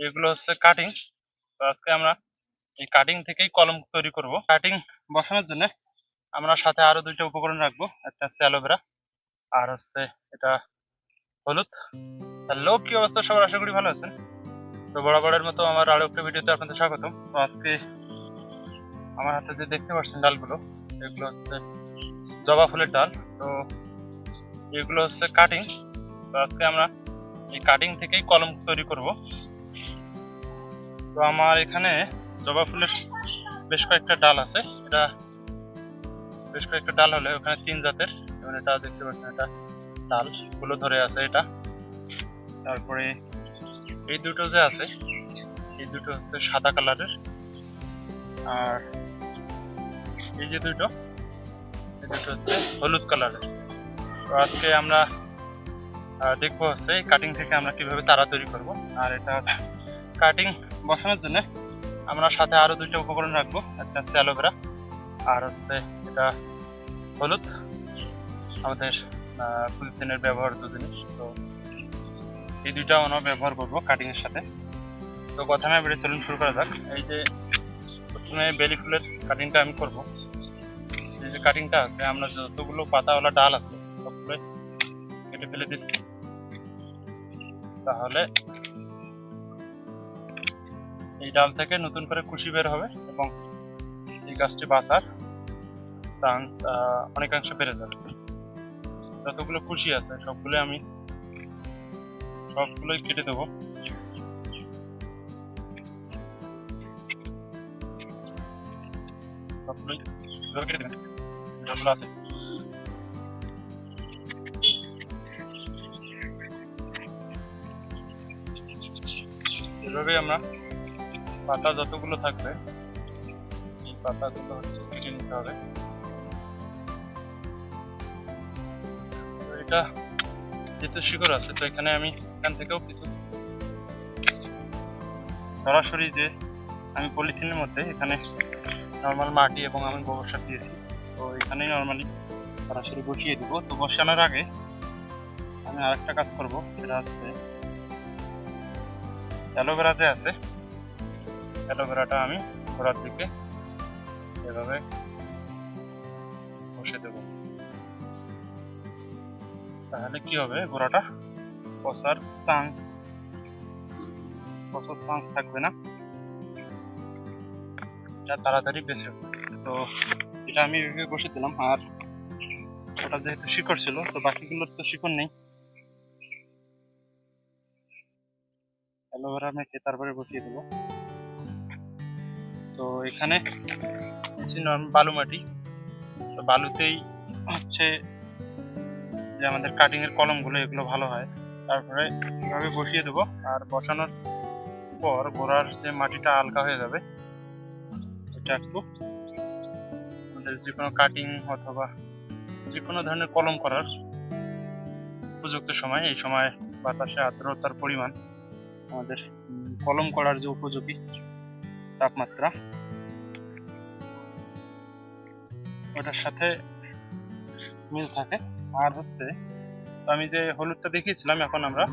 এগুলো হচ্ছে কাটিং তো আজকে আমরা এই কাটিং থেকেই কলম তৈরি করব। কাটিং বসানোর জন্য আমরা সাথে আরও দুইটা উপকরণ রাখব। একটা হচ্ছে অ্যালোভেরা আর হচ্ছে এটা হলুদ। হ্যালো কি অবস্থা সবার আশা করি ভালো আছেন। তো বরাবরের মতো আমার আরও একটা ভিডিওতে আপনাদের স্বাগতম। তো আজকে আমার হাতে যে দেখতে পাচ্ছেন ডালগুলো, এগুলো হচ্ছে জবা ফুলের ডাল। তো এগুলো হচ্ছে কাটিং তো আজকে আমরা এই কাটিং থেকেই কলম তৈরি করব। তো আমার এখানে জবা ফুলের বেশ কয়েকটা ডাল আছে। এটা বেশ কয়েকটা ডাল হলে ওখানে তিন জাতের। যেমন এটা দেখতে পাচ্ছেন, এটা ডালগুলো ধরে আছে এটা। তারপরে এই দুটো যে আছে, এই দুটো হচ্ছে সাদা কালারের। আর এই যে দুটো, এই দুটো হচ্ছে হলুদ কালারের। তো আজকে আমরা দেখব হচ্ছে কাটিং থেকে আমরা কীভাবে তারা তৈরি করব। আর এটা কাটিং বসানোর জন্য আমরা সাথে আরও দুইটা উপকরণ রাখব। একটা হচ্ছে অ্যালোভেরা, আর হচ্ছে এটা হলুদ, আমাদের কুলদিনের ব্যবহার দু জিনিস। তো এই দুইটা আমরা ব্যবহার করব কাটিং এর সাথে। তো কথা না বেড়ে চলুন শুরু করা যাক। এই যে প্রথমে বেলি ফুলের কাটিংটা আমি করব। এই যে কাটিংটা আছে, আমরা যতগুলো পাতাওয়ালা ডাল আছে সবগুলো কেটে ফেলে দিচ্ছি। তাহলে এই ডাল থেকে নতুন করে কুশি বের হবে এবং এই গাছটি বাঁচার চান্স অনেকাংশে বেড়ে যাবে। যতগুলো কুশি আছে, সবগুলো আমি সবগুলোই কেটে দেবো। সবগুলোই কেটে আছে। আমরা পাতা যতগুলো থাকবে, এই পাতাগুলো হচ্ছে কেটে নিতে হবে এটা যেহেতু শিকড় আছে, তো এখানে আমি এখান থেকেও কিছু সরাসরি যে আমি পলিথিনের মধ্যে এখানে নর্মাল মাটি এবং আমি গোবর সার দিয়েছি, তো এখানেই নর্মালি সরাসরি বসিয়ে দিব। তো বসানোর আগে আমি আরেকটা কাজ করব, সেটা হচ্ছে অ্যালোভেরা যে আছে অ্যালোভেরাটা আমি ঘোরার দিকে এভাবে বসে দেব। তাহলে কি হবে? গোড়াটা পচার চান্স পচার চান্স থাকবে না। এটা তাড়াতাড়ি বেঁচে। তো এটা আমি এভাবে বসে দিলাম। আর ওটা যেহেতু শিকড় ছিল, তো বাকিগুলোর তো শিকড় নেই। অ্যালোভেরা মেখে তারপরে বসিয়ে দেবো। তো এখানে বালু মাটি তো বালুতেই হচ্ছে যে আমাদের কাটিং এর কলমগুলো, এগুলো ভালো হয়। তারপরে এভাবে বসিয়ে দেবো। আর বসানোর পর গোড়ার যে মাটিটা হালকা হয়ে যাবে, এটা একটু আমাদের যে কোনো কাটিং অথবা যে কোনো ধরনের কলম করার উপযুক্ত সময়, এই সময় বাতাসে আর্দ্রতার পরিমাণ আমাদের কলম করার যে উপযোগী তাপমাত্রা। ওটার সাথে মিল থাকে। আর হচ্ছে, আমি যে হলুদটা দেখিয়েছিলাম, এখন আমরা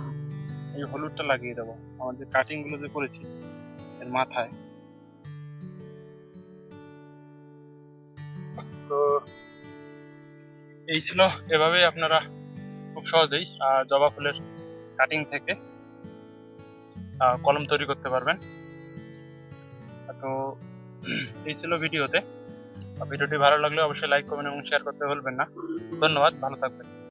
এই হলুদটা লাগিয়ে দেবো। আমার যে কাটিংগুলো যে করেছি, এর মাথায়। তো এই ছিল, এভাবেই আপনারা খুব সহজেই জবা ফুলের কাটিং থেকে কলম তৈরি করতে পারবেন। তো এই ছিল ভিডিওতে। ভিডিওটি ভালো লাগলে অবশ্যই লাইক করবেন এবং শেয়ার করতে ভুলবেন না। ধন্যবাদ, ভালো থাকবেন।